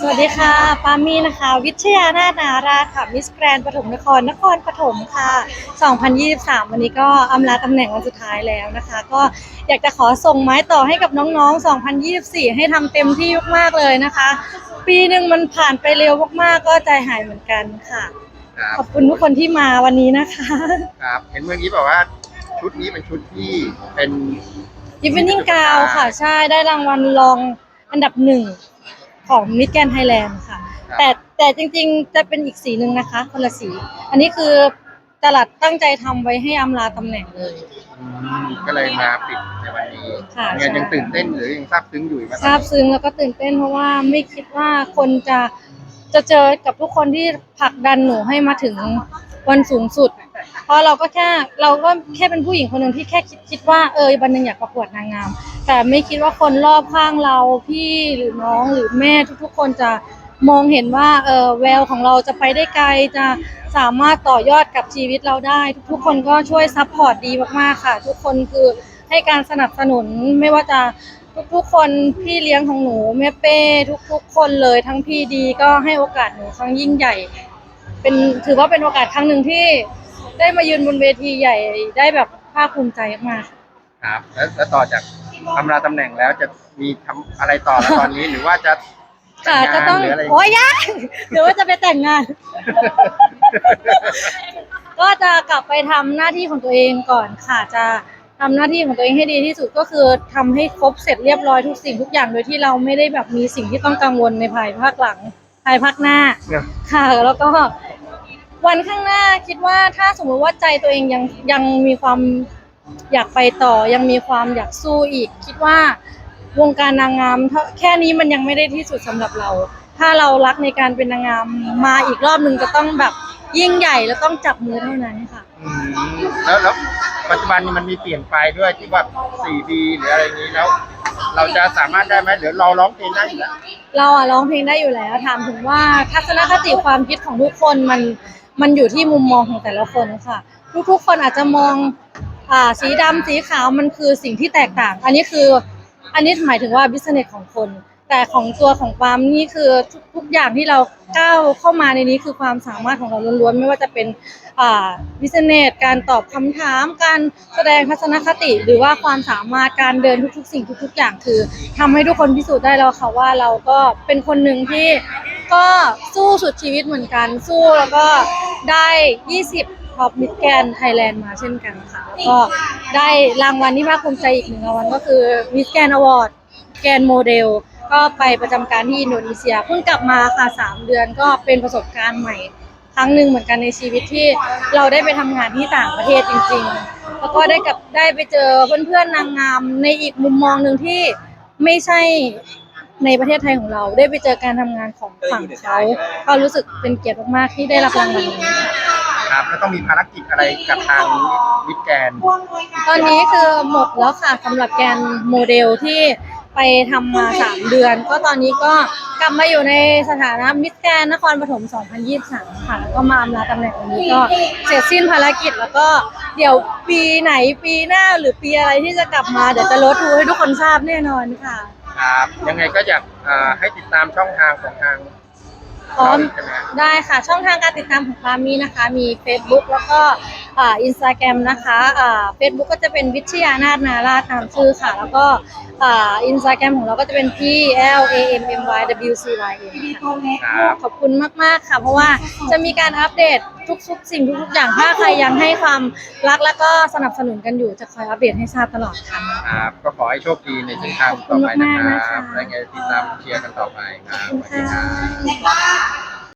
สวัสดีค่ะ ปามี่นะคะ วิทยานาถนาราค่ะ มิสแกรนปฐมนคร นครปฐมค่ะ 2023 วันนี้ก็อำลาตำแหน่งวันสุดท้ายแล้วนะคะ ก็อยากจะขอส่งไม้ต่อให้กับน้องๆ 2024 ให้ทำเต็มที่มากๆเลยนะคะ ปีหนึ่งมันผ่านไปเร็วมากๆ ก็ใจหายเหมือนกันค่ะ ครับขอบคุณทุกคนที่มาวันนี้นะคะครับ เห็นเมื่อกี้บอกว่าชุดนี้เป็นชุดที่เป็นยิปวินนิ่งกาวค่ะ ใช่ ได้รางวัลรองอันดับหนึ่ง ของมิสแกนไทยแลนด์ค่ะ แต่แต่จริงๆ จะเป็นอีกสีหนึ่งนะคะคนละสี อันนี้คือตลาดตั้งใจทำไว้ให้อำลาตำแหน่งเลย อืมก็เลยมาปิดในวันนี้ค่ะยังไงใช่ยังตื่นเต้นหรือยังซาบซึ้งอยู่ไหมซาบซึ้งแล้วก็ตื่นเต้นเพราะว่าไม่คิดว่าคนจะจะเจอกับทุกคนที่ผลักดันหนูให้มาถึงวันสูงสุด เพราะเราก็แค่เราก็แค่เป็นผู้หญิงคนหนึ่งที่แค่คิดคิดว่าเออวันหนึ่งอยากประกวดนางงาม แต่ไม่คิดว่าคนรอบข้างเราพี่หรือน้องหรือแม่ทุกๆคนจะมองเห็นว่าเออแววของเราจะไปได้ไกลจะสามารถต่อยอดกับชีวิตเราได้ ทุกๆคนก็ช่วยซัพพอร์ตดีมากๆค่ะ ทุกคนคือให้การสนับสนุนไม่ว่าจะทุกๆคนพี่เลี้ยงของหนูแม่เป้ทุกๆ คนเลยทั้งพี่ดีก็ให้โอกาสหนูครั้งยิ่งใหญ่ เป็นถือว่าเป็นโอกาสครั้งหนึ่งที่ ได้มายืนบนเวทีใหญ่ได้แบบภาคภูมิใจมากๆครับแล้วแล้วต่อจากอำลาตำแหน่งแล้วจะมีทำอะไรต่อแล้วตอนนี้ หรือว่าจะแต่ค่ะงจะงานต้องหรืออะไรโอ้ยยายหรือว่าจะไปแต่งงาน ก็จะกลับไปทำหน้าที่ของตัวเองก่อนค่ะจะทำหน้าที่ของตัวเองให้ดีที่สุดก็คือทำให้ครบเสร็จเรียบร้อยทุกสิ่งทุกอย่างโดยที่เราไม่ได้แบบมีสิ่งที่ต้องกังวลในภายภาคหลังภายภาคหน้า เนี่ยค่ะ แล้วก็ วันข้างหน้าคิดว่าถ้าสมมุติว่าใจตัวเองยังยังมีความอยากไปต่อ ยังมีความอยากสู้อีก คิดว่าวงการนางงามเท่าแค่นี้มันยังไม่ได้ที่สุดสำหรับเรา ถ้าเรารักในการเป็นนางงามมาอีกรอบหนึ่งจะต้องแบบยิ่งใหญ่แล้วต้องจับมือเท่านั้นค่ะอืมแล้วแล้วปัจจุบันนี้มันมีเปลี่ยนไปด้วยที่ว่า 4D หรืออะไรอย่างนี้แล้ว เราจะสามารถได้ไหมหรือเราร้องเพลงได้อยู่แล้วเราอะร้องเพลงได้อยู่แล้วถามถึงว่าทัศนคติความคิดของทุกคนมัน มันอยู่ที่มุมมองของแต่ละคนค่ะ ทุกๆ คนอาจจะมองอ่าสีดำสีขาวมันคือสิ่งที่แตกต่าง อันนี้คืออันนี้หมายถึงว่าบิสเนสของคน แต่ของตัวของปาล์มนี่คือทุกทุกอย่างที่เราก้าวเข้ามาในนี้คือความสามารถของเราล้วนๆ ไม่ว่าจะเป็นอ่าบิสเนสการตอบคำถาม การแสดงทัศนคติ หรือว่าความสามารถการเดินทุกๆ สิ่งทุก ๆ อย่างคือทำให้ทุกคนพิสูจน์ได้แล้วค่ะว่าเราก็เป็นคนหนึ่งที่ก็สู้สุดชีวิตเหมือนกันสู้แล้วก็ ได้ 20ท็อปมิดแกนไทยแลนด์มาเช่นกันค่ะ แล้วก็ได้รางวัลที่ภาคภูมิใจอีกหนึ่งรางวัลก็คือมิสแกนอวอร์ดแกนโมเดล ก็ไปประจำการที่อินโดนีเซียเพิ่งกลับมาค่ะสามเดือนก็เป็นประสบการณ์ใหม่ ครั้งหนึ่งเหมือนกันในชีวิตที่เราได้ไปทำงานที่ต่างประเทศจริง ๆ แล้วก็ได้กับได้ไปเจอเพื่อนๆนางงามในอีกมุมมองหนึ่งที่ไม่ใช่ ในประเทศไทยของเราได้ไปเจอการทำงานของฝั่งเขาก็รู้สึกเป็นเกียรติมากๆที่ได้รับรางวัลนี้ค่ะ ครับ แล้วต้องมีภารกิจอะไรกับทางวิดแกน ตอนนี้คือหมดแล้วค่ะสำหรับแกนโมเดลที่ไปทำมา 3 เดือน ก็ตอนนี้ก็กลับมาอยู่ในสถานะมิสแกนนครปฐม 2023 ค่ะแล้วก็มาอำลาตำแหน่งวันนี้ก็เสร็จสิ้นภารกิจแล้วก็เดี๋ยวปีไหนปีหน้าหรือปีอะไรที่จะกลับมาเดี๋ยวจะลดทูให้ทุกคนทราบแน่นอนค่ะ ครับ ยังไงก็อยากอ่าให้ติดตามช่องทางของทางพร้อมใช่ไหมฮะได้ค่ะช่องทางการติดตามของปามีนะคะ มี Facebook แล้วก็ อ่าอินสตาแกรมนะคะอ่าเฟซบุ๊กก็จะเป็นวิทยานาถนาราชตามชื่อค่ะ แล้วก็อ่าอินสตาแกรมของเราก็จะเป็น P L A M M Y W C Y N ค่ะครับขอบคุณมาก ๆ ค่ะ เพราะว่าจะมีการอัปเดตทุก ๆ สิ่งทุก ๆ อย่างถ้าใครยังให้ความรักและก็สนับสนุนกันอยู่จะคอยอัปเดตให้ทราบตลอดค่ะครับก็ขอให้โชคดีในเส้นทางต่อไปนะคขอบคุณมากๆรับนะคะและไงติดตามเชียร์กันต่อไปครัขอบบคุณสวัสดีค่ะครับ